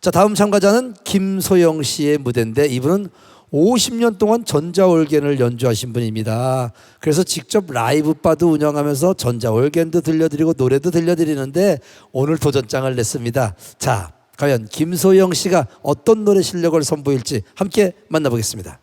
자, 다음 참가자는 김소영 씨의 무대인데 이분은 50년 동안 전자올겐을 연주하신 분입니다. 그래서 직접 라이브 바도 운영하면서 전자올겐도 들려드리고 노래도 들려드리는데 오늘 도전장을 냈습니다. 자, 과연 김소영 씨가 어떤 노래 실력을 선보일지 함께 만나보겠습니다.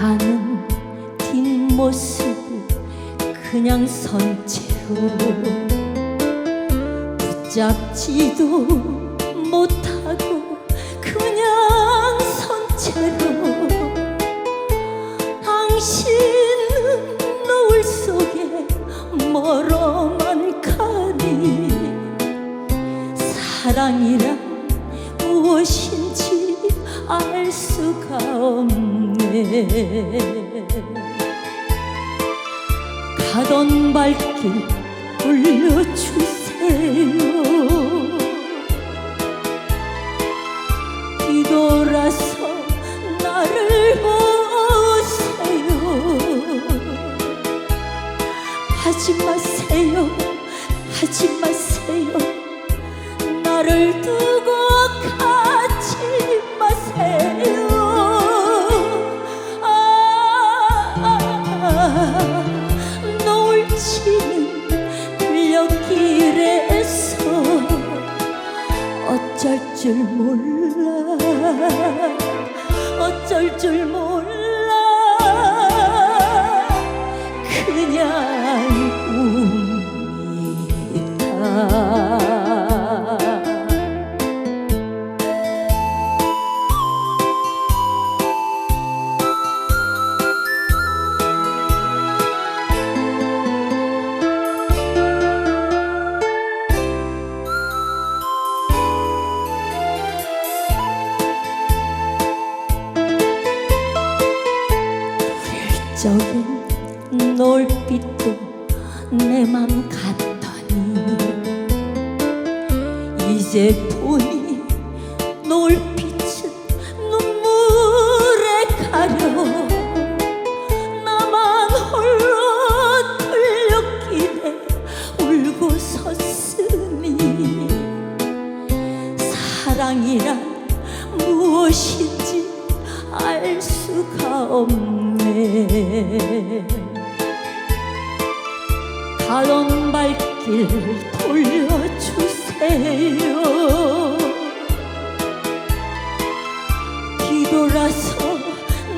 가는 뒷모습 그냥 선 채로 붙잡지도 못하고 그냥 선 채로 당신은 노을 속에 멀어만 가니 사랑이란 무엇인지 알 수가 없네. 가던 발길 돌려주세요. 뒤돌아서 나를 보세요. 하지 마세요 하지 마세요. 나를 두 어쩔 줄 몰라 노을빛도 내 맘 같더니 이제 보니 노을빛은 눈물에 가려 나만 홀로 들녘길에 울고 섰으니 사랑이란 무엇인지 알 수가 없네 가던 발길 돌려주세요. 뒤돌아서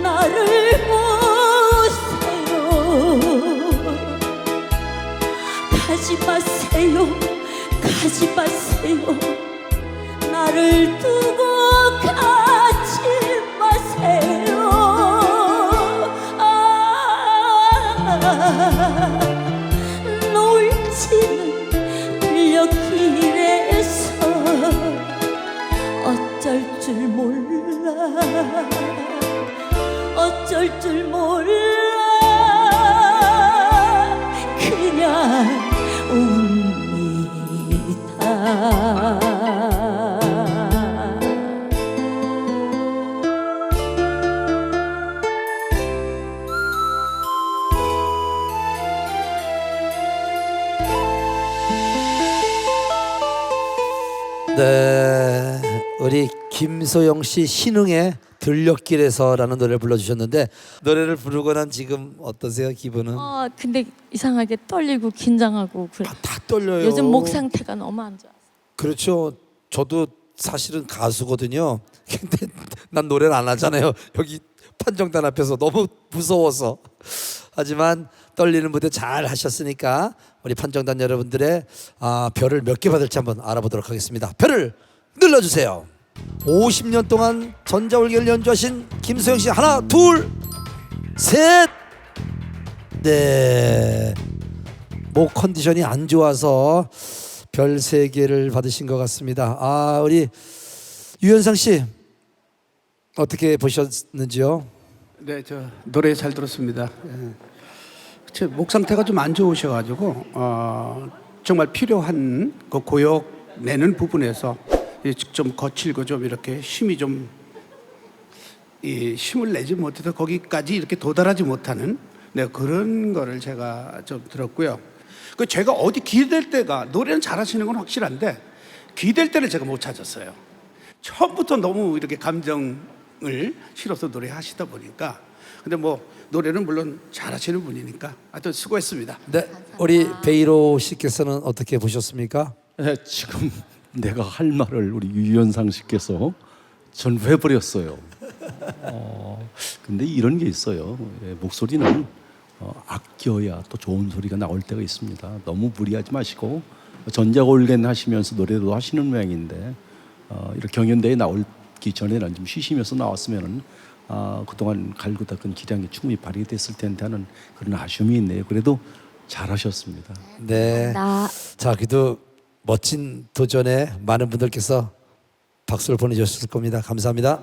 나를 보세요. 가지 마세요 가지 마세요. 나를 두고 가지 마세요. 아, 노을 치는 들녘길에서 어쩔 줄 몰라. 어쩔 줄 몰라. 그냥 웁니다 네, 우리 김소영 씨 신흥의 들녘길에서라는 노래를 불러주셨는데 노래를 부르고 난 지금 어떠세요 기분은? 아 근데 이상하게 떨리고 긴장하고 그래. 아, 다 떨려요. 요즘 목 상태가 너무 안 좋아. 그렇죠. 저도 사실은 가수거든요. 근데 난 노래를 안 하잖아요. 여기 판정단 앞에서 너무 무서워서. 하지만 떨리는 무대 잘 하셨으니까 우리 판정단 여러분들의 아, 별을 몇 개 받을지 한번 알아보도록 하겠습니다. 별을 눌러주세요. 50년 동안 전자올개를 연주하신 김소영 씨 하나 둘 셋. 네. 목 컨디션이 안 좋아서 별 세 개를 받으신 것 같습니다. 아 우리 유현상 씨 어떻게 보셨는지요? 네, 저 노래 잘 들었습니다. 예. 제 목 상태가 좀 안 좋으셔가지고 어, 정말 필요한 그 고역 내는 부분에서 이좀 거칠고 좀 이렇게 힘이 좀 이 힘을 내지 못해서 거기까지 이렇게 도달하지 못하는 네, 그런 거를 제가 좀 들었고요. 그 제가 어디 기댈 때가 노래는 잘하시는 건 확실한데 기댈 때를 제가 못 찾았어요. 처음부터 너무 이렇게 감정을 실어서 노래하시다 보니까 근데 뭐 노래는 물론 잘하시는 분이니까 하여튼 수고했습니다. 네, 우리 베이로 씨께서는 어떻게 보셨습니까? 예, 지금 내가 할 말을 우리 유현상 씨께서 전부해 버렸어요. 어, 근데 이런 게 있어요. 예, 목소리는 어, 아껴야 또 좋은 소리가 나올 때가 있습니다. 너무 무리하지 마시고 전자올겐 하시면서 노래도 하시는 모양인데 어, 이렇게 경연대회 나오기 전에는 좀 쉬시면서 나왔으면은 아, 그동안 갈고 닦은 기량이 충분히 발휘됐을 텐데 하는 그런 아쉬움이 있네요. 그래도 잘하셨습니다. 네. 나 자, 그래도 멋진 도전에 많은 분들께서 박수를 보내주셨을 겁니다. 감사합니다.